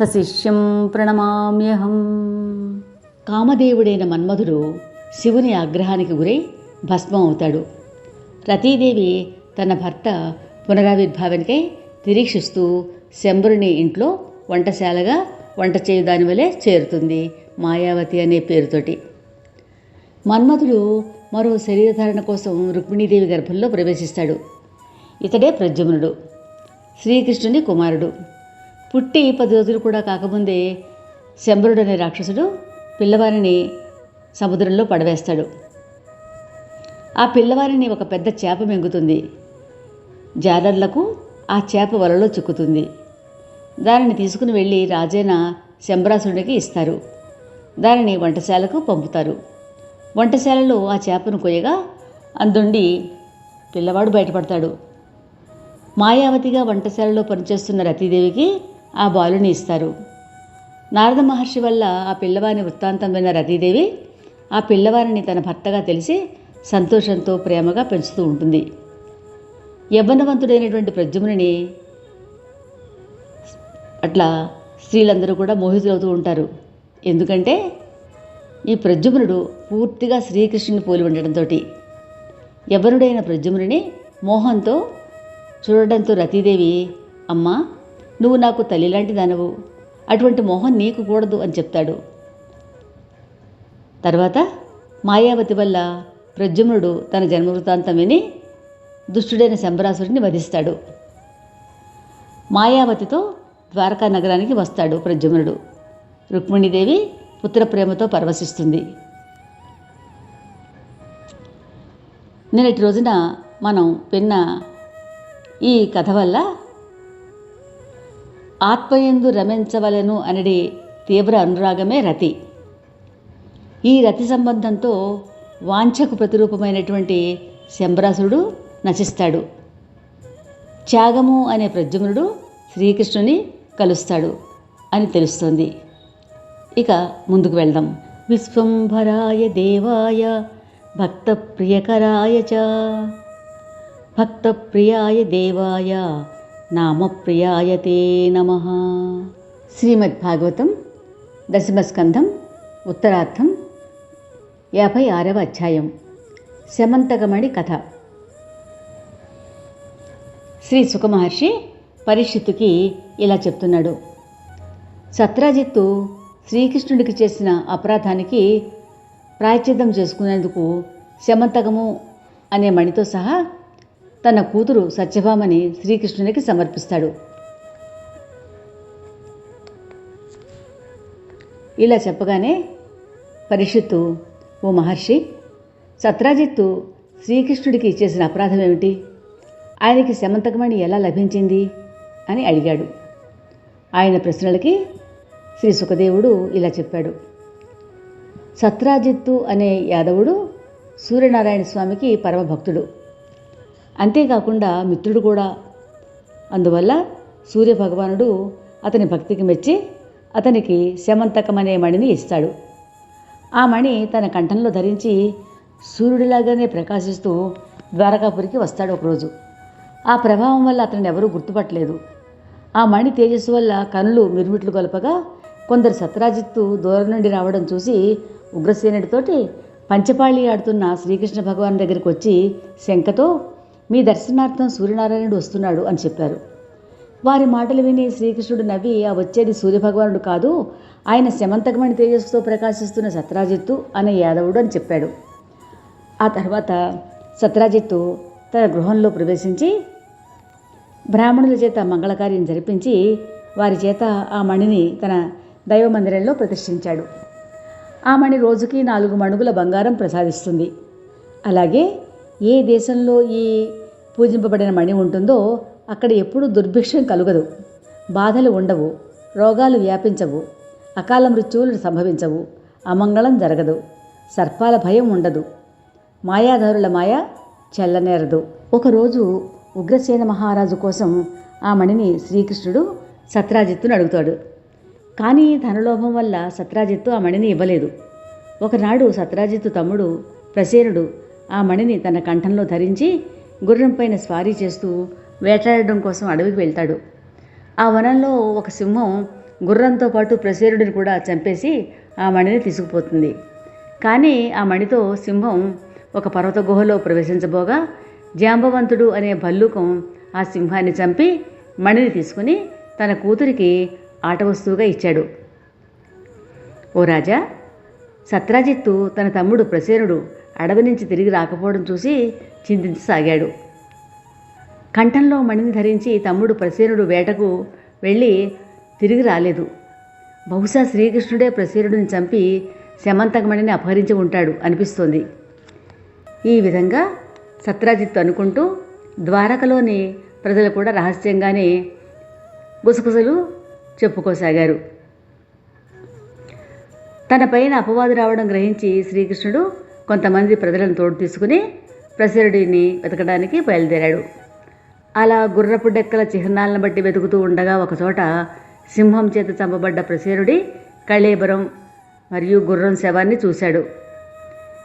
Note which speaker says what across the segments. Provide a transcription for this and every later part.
Speaker 1: సశిష్యం ప్రణమామ్యహం. కామదేవుడైన మన్మధుడు శివుని ఆగ్రహానికి గురై భస్మం అవుతాడు. రతీదేవి తన భర్త పునరావిర్భావానికై నిరీక్షిస్తూ శంబరుని ఇంట్లో వంటశాలగా వంట చేయు దాని వలె చేరుతుంది మాయావతి అనే పేరుతోటి. మన్మధుడు మరో శరీరధారణ కోసం రుక్మిణీదేవి గర్భంలో ప్రవేశిస్తాడు. ఇతడే ప్రద్యుమ్నుడు శ్రీకృష్ణుని కుమారుడు. పుట్టి పది రోజులు కూడా కాకముందే శంబరుడు అనే రాక్షసుడు పిల్లవారిని సముద్రంలో పడవేస్తాడు. ఆ పిల్లవారిని ఒక పెద్ద చేప మెంగుతుంది. జాలర్లకు ఆ చేప వలలో చిక్కుతుంది. దానిని తీసుకుని వెళ్ళి రాజైన శంబరాసుడికి ఇస్తారు. దానిని వంటశాలకు పంపుతారు. వంటశాలలో ఆ చేపను కొయ్యగా అందుండి పిల్లవాడు బయటపడతాడు. మాయావతిగా వంటశాలలో పనిచేస్తున్న రతీదేవికి ఆ బాలుని ఇస్తారు. నారద మహర్షి వల్ల ఆ పిల్లవారిని వృత్తాంతం విన్న రతీదేవి ఆ పిల్లవారిని తన భర్తగా తెలిసి సంతోషంతో ప్రేమగా పెంచుతూ ఉంటుంది. యవ్వనవంతుడైనటువంటి ప్రద్యుమ్నుని అట్లా స్త్రీలందరూ కూడా మోహితులవుతూ ఉంటారు. ఎందుకంటే ఈ ప్రద్యుమ్నుడు పూర్తిగా శ్రీకృష్ణుని పోలి ఉండడంతో యవ్వనుడైన ప్రద్యుమ్నుని మోహంతో చూడడంతో రతీదేవి అమ్మ నువ్వు నాకు తల్లిలాంటి దానవు అటువంటి మోహం నీకు కూడదు అని చెప్తాడు. తర్వాత మాయావతి వల్ల ప్రద్యుమ్నుడు తన జన్మవృత్తాంతం విని దుష్టుడైన శంబరాసుడిని వధిస్తాడు. మాయావతితో ద్వారకా నగరానికి వస్తాడు ప్రద్యుమ్నుడు. రుక్మిణీదేవి పుత్ర ప్రేమతో పరవశిస్తుంది. నిన్నటి రోజున మనం విన్న ఈ కథ వల్ల ఆత్మయందు రమించవలను అనడి తీవ్ర అనురాగమే రతి. ఈ రతి సంబంధంతో వాంఛకు ప్రతిరూపమైనటువంటి శంబరాసుడు నశిస్తాడు. త్యాగము అనే ప్రద్యుమ్నుడు శ్రీకృష్ణుని కలుస్తాడు అని తెలుస్తోంది. ఇక ముందుకు వెళ్దాం. విశ్వంభరాయ దేవాయ భక్త ప్రియకరాయ చ. భక్త ప్రియాయ దేవాయ నామప్రియాయతే నమ. శ్రీమద్భాగవతం దశమస్కంధం ఉత్తరార్థం యాభై ఆరవ అధ్యాయం శమంతకమణి కథ. శ్రీ సుఖమహర్షి పరిషత్తుకి ఇలా చెప్తున్నాడు. సత్రాజిత్తు శ్రీకృష్ణుడికి చేసిన అపరాధానికి ప్రాయశ్చిత్తం చేసుకునేందుకు శమంతకము అనే మణితో సహా తన కూతురు సత్యభామని శ్రీకృష్ణునికి సమర్పిస్తాడు. ఇలా చెప్పగానే పరిషత్తు ఓ మహర్షి సత్రాజిత్తు శ్రీకృష్ణుడికి ఇచ్చేసిన అపరాధం ఏమిటి? ఆయనకి శమంతకమణి ఎలా లభించింది? అని అడిగాడు. ఆయన ప్రశ్నలకి శ్రీ సుఖదేవుడు ఇలా చెప్పాడు. సత్రాజిత్తు అనే యాదవుడు సూర్యనారాయణ స్వామికి పరమభక్తుడు. భక్తుడు అంతేకాకుండా మిత్రుడు కూడా. అందువల్ల సూర్య భగవానుడు అతని భక్తికి మెచ్చి అతనికి శమంతకం అనే మణిని ఇస్తాడు. ఆ మణి తన కంఠంలో ధరించి సూర్యుడిలాగానే ప్రకాశిస్తూ ద్వారకాపురికి వస్తాడు ఒకరోజు. ఆ ప్రభావం వల్ల అతను ఎవరూ గుర్తుపట్టలేదు. ఆ మణి తేజస్సు వల్ల కనులు మిరుమిట్లు గొలపగా కొందరు సత్రాజిత్తు దూరం నుండి రావడం చూసి ఉగ్రసేనుడితోటి పంచపాళి ఆడుతున్న శ్రీకృష్ణ భగవాన్ దగ్గరికి వచ్చి శంకతో మీ దర్శనార్థం సూర్యనారాయణుడు వస్తున్నాడు అని చెప్పారు. వారి మాటలు విని శ్రీకృష్ణుడు నవ్వి ఆ వచ్చేది సూర్యభగవానుడు కాదు. ఆయన శమంతకమణి తేజస్సుతో ప్రకాశిస్తున్న సత్రాజిత్తు అనే యాదవుడు అని చెప్పాడు. ఆ తర్వాత సత్రాజిత్తు తన గృహంలో ప్రవేశించి బ్రాహ్మణుల చేత మంగళకార్యం జరిపించి వారి చేత ఆ మణిని తన దైవ మందిరంలో ప్రతిష్ఠించాడు. ఆ మణి రోజుకి నాలుగు మణుగుల బంగారం ప్రసాదిస్తుంది. అలాగే ఏ దేశంలో ఈ పూజింపబడిన మణి ఉంటుందో అక్కడ ఎప్పుడూ దుర్భిక్షం కలుగదు. బాధలు ఉండవు రోగాలు వ్యాపించవు అకాల మృత్యువులు సంభవించవు అమంగళం జరగదు సర్పాల భయం ఉండదు మాయాధారుల మాయ చెల్లనేరదు. ఒకరోజు ఉగ్రసేన మహారాజు కోసం ఆ మణిని శ్రీకృష్ణుడు సత్రాజిత్తును అడుగుతాడు. కానీ ధనలోభం వల్ల సత్రాజిత్తు ఆ మణిని ఇవ్వలేదు. ఒకనాడు సత్రాజిత్తు తమ్ముడు ప్రసేనుడు ఆ మణిని తన కంఠంలో ధరించి గుర్రంపైన స్వారీ చేస్తూ వేటాడడం కోసం అడవికి వెళ్తాడు. ఆ వనంలో ఒక సింహం గుర్రంతో పాటు ప్రసేరుడిని కూడా చంపేసి ఆ మణిని తీసుకుపోతుంది. కానీ ఆ మణితో సింహం ఒక పర్వత గుహలో ప్రవేశించబోగా జాంబవంతుడు అనే భల్లూకం ఆ సింహాన్ని చంపి మణిని తీసుకుని తన కూతురికి ఆట వస్తువుగా ఇచ్చాడు. ఓ రాజా సత్రాజిత్తు తన తమ్ముడు ప్రసేనుడు అడవి నుంచి తిరిగి రాకపోవడం చూసి చింతించసాగాడు. కంఠంలో మణిని ధరించి తమ్ముడు ప్రసేనుడు వేటకు వెళ్ళి తిరిగి రాలేదు. బహుశా శ్రీకృష్ణుడే ప్రసేనుడిని చంపి శమంతకమణిని అపహరించి ఉంటాడు అనిపిస్తోంది. ఈ విధంగా సత్రాజిత్తు అనుకుంటూ ద్వారకలోని ప్రజలు కూడా రహస్యంగానే గుసగుసలు చెప్పుకోసాగారు. తన పైన అపవాదు రావడం గ్రహించి శ్రీకృష్ణుడు కొంతమంది ప్రజలను తోడు తీసుకుని ప్రసరుడిని వెతకడానికి బయలుదేరాడు. అలా గుర్రపు డెక్కల చిహ్నాలను బట్టి వెతుకుతూ ఉండగా ఒకచోట సింహం చేత చంపబడ్డ ప్రసేరుడి కళేబరం మరియు గుర్రం శవాన్ని చూశాడు.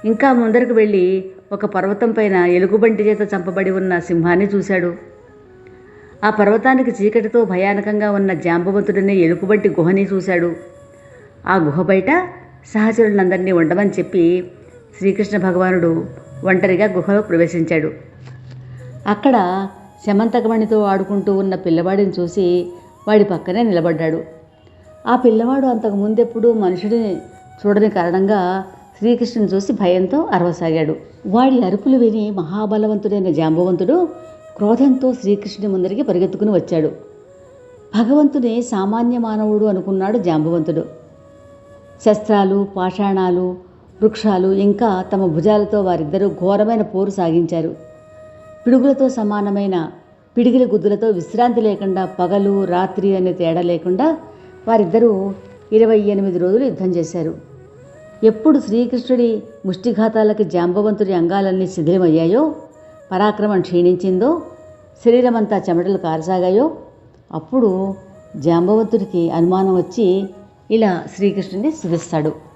Speaker 1: ఇంకా ముందరకు వెళ్ళి ఒక పర్వతం పైన ఎలుగుబంటి చేత చంపబడి ఉన్న సింహాన్ని చూశాడు. ఆ పర్వతానికి చీకటితో భయానకంగా ఉన్న జాంబవంతుడనే ఎలుగుబంటి గుహని చూశాడు. ఆ గుహ బయట సహచరులందరినీ ఉండమని చెప్పి శ్రీకృష్ణ భగవానుడు ఒంటరిగా గుహలో ప్రవేశించాడు. అక్కడ శమంతకమణితో ఆడుకుంటూ ఉన్న పిల్లవాడిని చూసి వాడి పక్కనే నిలబడ్డాడు. ఆ పిల్లవాడు అంతకు ముందెప్పుడు మనుషుడిని చూడని కారణంగా శ్రీకృష్ణుని చూసి భయంతో అరవసాగాడు. వాడి అరుపులు విని మహాబలవంతుడైన జాంబవంతుడు క్రోధంతో శ్రీకృష్ణుని ముందరికి పరిగెత్తుకుని వచ్చాడు. భగవంతుని సామాన్య మానవుడు అనుకున్నాడు జాంబవంతుడు. శస్త్రాలు పాషాణాలు వృక్షాలు ఇంకా తమ భుజాలతో వారిద్దరూ ఘోరమైన పోరు సాగించారు. పిడుగులతో సమానమైన పిడిగిలి గుద్దులతో విశ్రాంతి లేకుండా పగలు రాత్రి అనే తేడా లేకుండా వారిద్దరూ ఇరవై ఎనిమిది రోజులు యుద్ధం చేశారు. ఎప్పుడు శ్రీకృష్ణుడి ముష్టిఘాతాలకి జాంబవంతుడి అంగాలన్నీ శిథిలమయ్యాయో పరాక్రమం క్షీణించిందో శరీరమంతా చెమటలు కారసాగాయో అప్పుడు జాంబవంతుడికి అనుమానం వచ్చి ఇలా శ్రీకృష్ణుని శుభిస్తాడు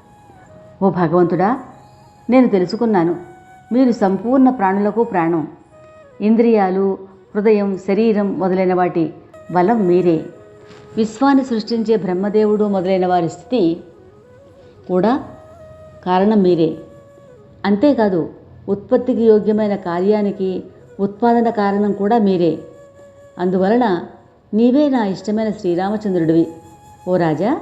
Speaker 1: ఓ భగవంతుడా నేను తెలుసుకున్నాను. మీరు సంపూర్ణ ప్రాణులకు ప్రాణం. ఇంద్రియాలు హృదయం శరీరం మొదలైన వాటి బలం మీరే. విశ్వాన్ని సృష్టించే బ్రహ్మదేవుడు మొదలైన వారి స్థితి కూడా కారణం మీరే. అంతేకాదు ఉత్పత్తికి యోగ్యమైన కార్యానికి ఉత్పాదన కారణం కూడా మీరే. అందువలన నీవే నా ఇష్టమైన శ్రీరామచంద్రుడివి. ఓ రాజా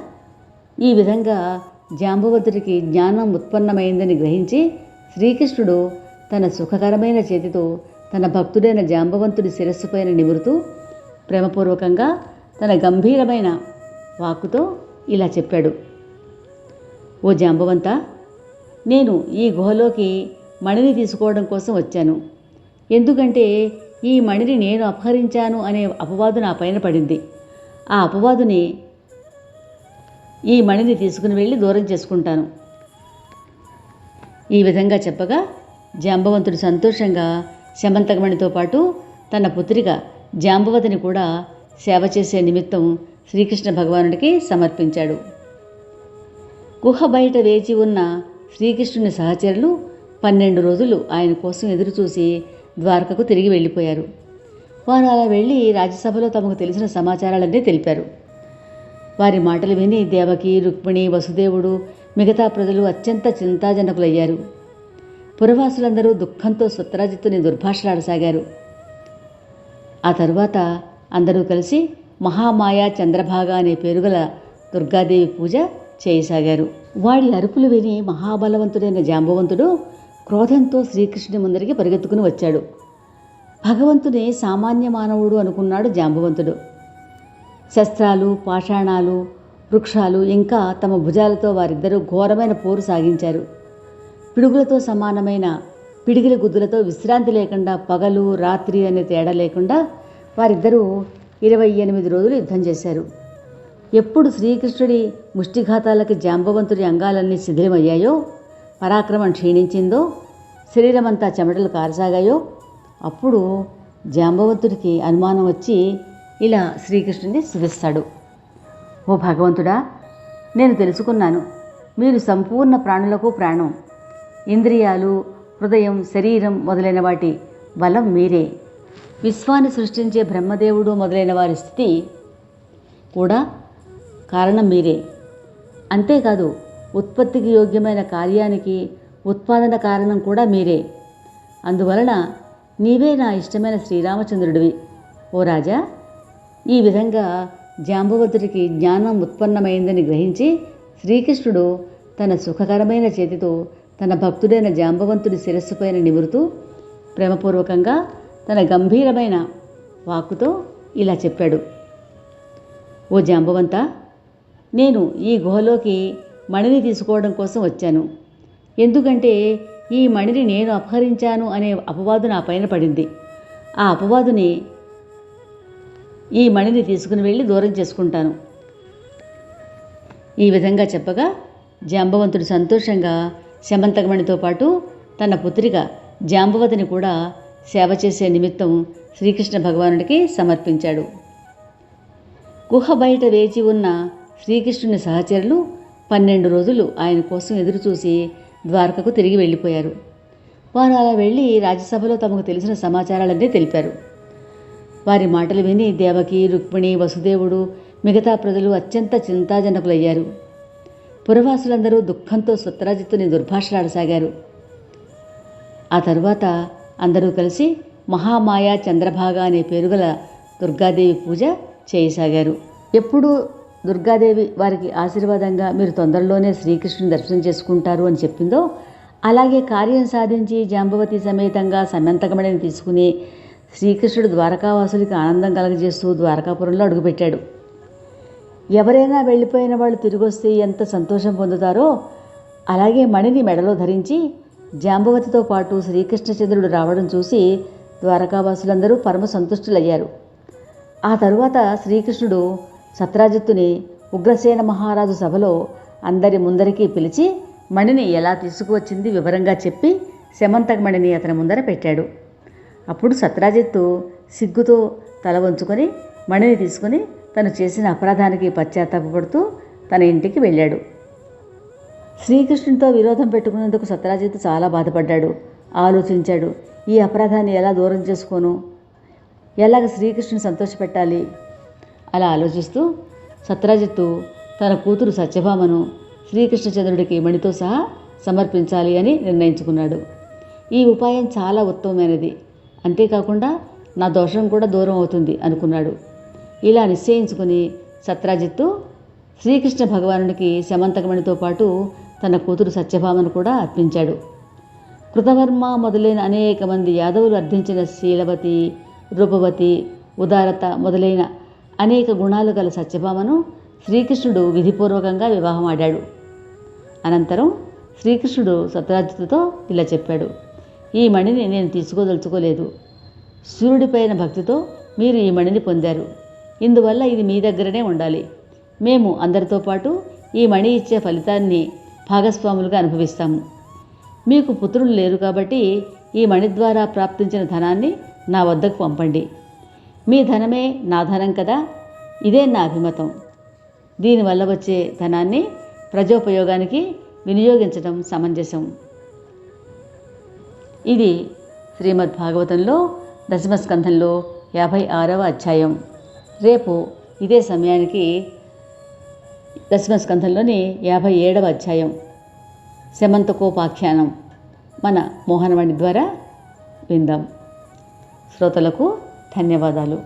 Speaker 1: ఈ విధంగా జాంబవతుడికి జ్ఞానం ఉత్పన్నమైందని గ్రహించి శ్రీకృష్ణుడు తన సుఖకరమైన చేతితో తన భక్తుడైన జాంబవంతుడి శిరస్సుపైన నిమురుతూ ప్రేమపూర్వకంగా తన గంభీరమైన వాక్కుతో ఇలా చెప్పాడు. ఓ జాంబవంత నేను ఈ గుహలోకి మణిని తీసుకోవడం కోసం వచ్చాను. ఎందుకంటే ఈ మణిని నేను అపహరించాను అనే అపవాదు నా పైన పడింది. ఆ అపవాదుని ఈ మణిని తీసుకుని వెళ్ళి దూరం చేసుకుంటాను. ఈ విధంగా చెప్పగా జాంబవంతుడు సంతోషంగా శమంతకమణితో పాటు తన పుత్రిక జాంబవతిని కూడా సేవ చేసే నిమిత్తం శ్రీకృష్ణ భగవానుడికి సమర్పించాడు. గుహ బయట వేచి ఉన్న శ్రీకృష్ణుని సహచరులు పన్నెండు రోజులు ఆయన కోసం ఎదురుచూసి ద్వారకకు తిరిగి వెళ్ళిపోయారు. వారు అలా వెళ్ళి రాజ్యసభలో తమకు తెలిసిన సమాచారాలన్నీ తెలిపారు. వారి మాటలు విని దేవకి రుక్మిణి వసుదేవుడు మిగతా ప్రజలు అత్యంత చింతాజనకులయ్యారు. పురవాసులందరూ దుఃఖంతో సత్రాజిత్తుని దుర్భాషలాడసాగారు. ఆ తరువాత అందరూ కలిసి మహామాయ చంద్రభాగ అనే పేరుగల దుర్గాదేవి పూజ చేయసాగారు. వాడి అరుపులు విని మహాబలవంతుడైన జాంబవంతుడు క్రోధంతో శ్రీకృష్ణుని ముందరికి పరిగెత్తుకుని వచ్చాడు. భగవంతుని సామాన్య మానవుడు అనుకున్నాడు జాంబవంతుడు. శస్త్రాలు పాషాణాలు వృక్షాలు ఇంకా తమ భుజాలతో వారిద్దరూ ఘోరమైన పోరు సాగించారు. పిడుగులతో సమానమైన పిడిగిలి గుద్దులతో విశ్రాంతి లేకుండా పగలు రాత్రి అనే తేడా లేకుండా వారిద్దరూ ఇరవై ఎనిమిది రోజులు యుద్ధం చేశారు. ఎప్పుడు శ్రీకృష్ణుడి ముష్టిఘాతాలకి జాంబవంతుడి అంగాలన్నీ శిథిలమయ్యాయో పరాక్రమం క్షీణించిందో శరీరమంతా చెమటలు కారసాగాయో అప్పుడు జాంబవంతుడికి అనుమానం వచ్చి ఇలా శ్రీకృష్ణుని శివిస్తాడు. ఓ భగవంతుడా నేను తెలుసుకున్నాను. మీరు సంపూర్ణ ప్రాణులకు ప్రాణం. ఇంద్రియాలు హృదయం శరీరం మొదలైన వాటి బలం మీరే. విశ్వాన్ని సృష్టించే బ్రహ్మదేవుడు మొదలైన వారి స్థితి కూడా కారణం మీరే. అంతేకాదు ఉత్పత్తికి యోగ్యమైన కార్యానికి ఉత్పాదన కారణం కూడా మీరే. అందువలన నీవే నా ఇష్టమైన శ్రీరామచంద్రుడివి. ఓ రాజా ఈ విధంగా జాంబవతుడికి జ్ఞానం ఉత్పన్నమైందని గ్రహించి శ్రీకృష్ణుడు తన సుఖకరమైన చేతితో తన భక్తుడైన జాంబవంతుడి శిరస్సుపైన నిమురుతూ ప్రేమపూర్వకంగా తన గంభీరమైన వాక్కుతో ఇలా చెప్పాడు. ఓ జాంబవంత నేను ఈ గుహలోకి మణిని తీసుకోవడం కోసం వచ్చాను. ఎందుకంటే ఈ మణిని నేను అపహరించాను అనే అపవాదు నా పైన పడింది. ఆ అపవాదుని ఈ మణిని తీసుకుని వెళ్ళి దూరం చేసుకుంటాను. ఈ విధంగా చెప్పగా జాంబవంతుడు సంతోషంగా శమంతకమణితో పాటు తన పుత్రిక జాంబవతిని కూడా సేవ చేసే నిమిత్తం శ్రీకృష్ణ భగవానుడికి సమర్పించాడు. గుహ బయట వేచి ఉన్న శ్రీకృష్ణుని సహచరులు పన్నెండు రోజులు ఆయన కోసం ఎదురుచూసి ద్వారకకు తిరిగి వెళ్ళిపోయారు. వారు అలా వెళ్ళి రాజ్యసభలో తమకు తెలిసిన సమాచారాలన్నీ తెలిపారు. వారి మాటలు విని దేవకి రుక్మిణి వసుదేవుడు మిగతా ప్రజలు అత్యంత చింతాజనకులయ్యారు. పురవాసులందరూ దుఃఖంతో సుత్తరాజిత్తుని దుర్భాషలాడసాగారు. ఆ తరువాత అందరూ కలిసి మహామాయ చంద్రభాగ అనే పేరుగల దుర్గాదేవి పూజ చేయసాగారు. ఎప్పుడూ దుర్గాదేవి వారికి ఆశీర్వాదంగా మీరు తొందరలోనే శ్రీకృష్ణుని దర్శనం చేసుకుంటారు అని చెప్పిందో అలాగే కార్యం సాధించి జాంబవతి సమేతంగా సమంతకమణిని తీసుకుని శ్రీకృష్ణుడు ద్వారకావాసులకి ఆనందం కలగజేస్తూ ద్వారకాపురంలో అడుగుపెట్టాడు. ఎవరైనా వెళ్ళిపోయిన వాళ్ళు తిరిగి వస్తే ఎంత సంతోషం పొందుతారో అలాగే మణిని మెడలో ధరించి జాంబవతితో పాటు శ్రీకృష్ణచంద్రుడు రావడం చూసి ద్వారకావాసులందరూ పరమ సంతుష్టులయ్యారు. ఆ తరువాత శ్రీకృష్ణుడు సత్రాజిత్తుని ఉగ్రసేన మహారాజు సభలో అందరి ముందరికి పిలిచి మణిని ఎలా తీసుకువచ్చింది వివరంగా చెప్పి శమంతక మణిని అతని ముందర పెట్టాడు. అప్పుడు సత్రాజిత్తు సిగ్గుతో తల వంచుకొని మణిని తీసుకుని తను చేసిన అపరాధానికి పశ్చాత్తాపడుతూ తన ఇంటికి వెళ్ళాడు. శ్రీకృష్ణునితో విరోధం పెట్టుకున్నందుకు సత్రాజిత్తు చాలా బాధపడ్డాడు. ఆలోచించాడు ఈ అపరాధాన్ని ఎలా దూరం చేసుకోను? ఎలాగ శ్రీకృష్ణుని సంతోషపెట్టాలి అలా ఆలోచిస్తూ సత్రాజిత్తు తన కూతురు సత్యభామను శ్రీకృష్ణచంద్రుడికి మణితో సహా సమర్పించాలి అని నిర్ణయించుకున్నాడు. ఈ ఉపాయం చాలా ఉత్తమమైనది. అంతేకాకుండా నా దోషం కూడా దూరం అవుతుంది అనుకున్నాడు. ఇలా నిశ్చయించుకుని సత్రాజిత్తు శ్రీకృష్ణ భగవానునికి శమంతకమణితో పాటు తన కూతురు సత్యభామను కూడా అర్పించాడు. కృతవర్మ మొదలైన అనేక మంది యాదవులు అర్థించిన శీలవతి రూపవతి ఉదారత మొదలైన అనేక గుణాలు గల సత్యభామను శ్రీకృష్ణుడు విధిపూర్వకంగా వివాహం ఆడాడు. అనంతరం శ్రీకృష్ణుడు సత్రాజిత్తుతో ఇలా చెప్పాడు. ఈ మణిని నేను తీసుకోదలుచుకోలేదు. సూర్యుడిపైన భక్తితో మీరు ఈ మణిని పొందారు. ఇందువల్ల ఇది మీ దగ్గరనే ఉండాలి. మేము అందరితో పాటు ఈ మణి ఇచ్చే ఫలితాన్ని భాగస్వాములుగా అనుభవిస్తాము. మీకు పుత్రులు లేరు కాబట్టి ఈ మణి ద్వారా ప్రాప్తించిన ధనాన్ని నా వద్దకు పంపండి. మీ ధనమే నా ధనం కదా ఇదే నా అభిమతం. దీనివల్ల వచ్చే ధనాన్ని ప్రజోపయోగానికి వినియోగించడం సమంజసం. ఇది శ్రీమద్ భాగవతంలో దశమస్కంధంలో యాభై ఆరవ అధ్యాయం. రేపు ఇదే సమయానికి దశమస్కంధంలోని యాభై ఏడవ అధ్యాయం. శమంతకోపాఖ్యానం. మన మోహనవాణి ద్వారా విందాం. శ్రోతలకు ధన్యవాదాలు.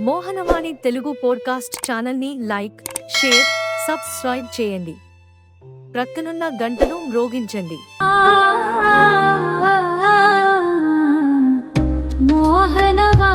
Speaker 2: మోహనవాణి తెలుగు పోడ్కాస్ట్ ఛానల్ని లైక్ షేర్ సబ్స్క్రైబ్ చేయండి. ప్రక్కనున్న గంటను మ్రోగించండి.
Speaker 3: वाहनवा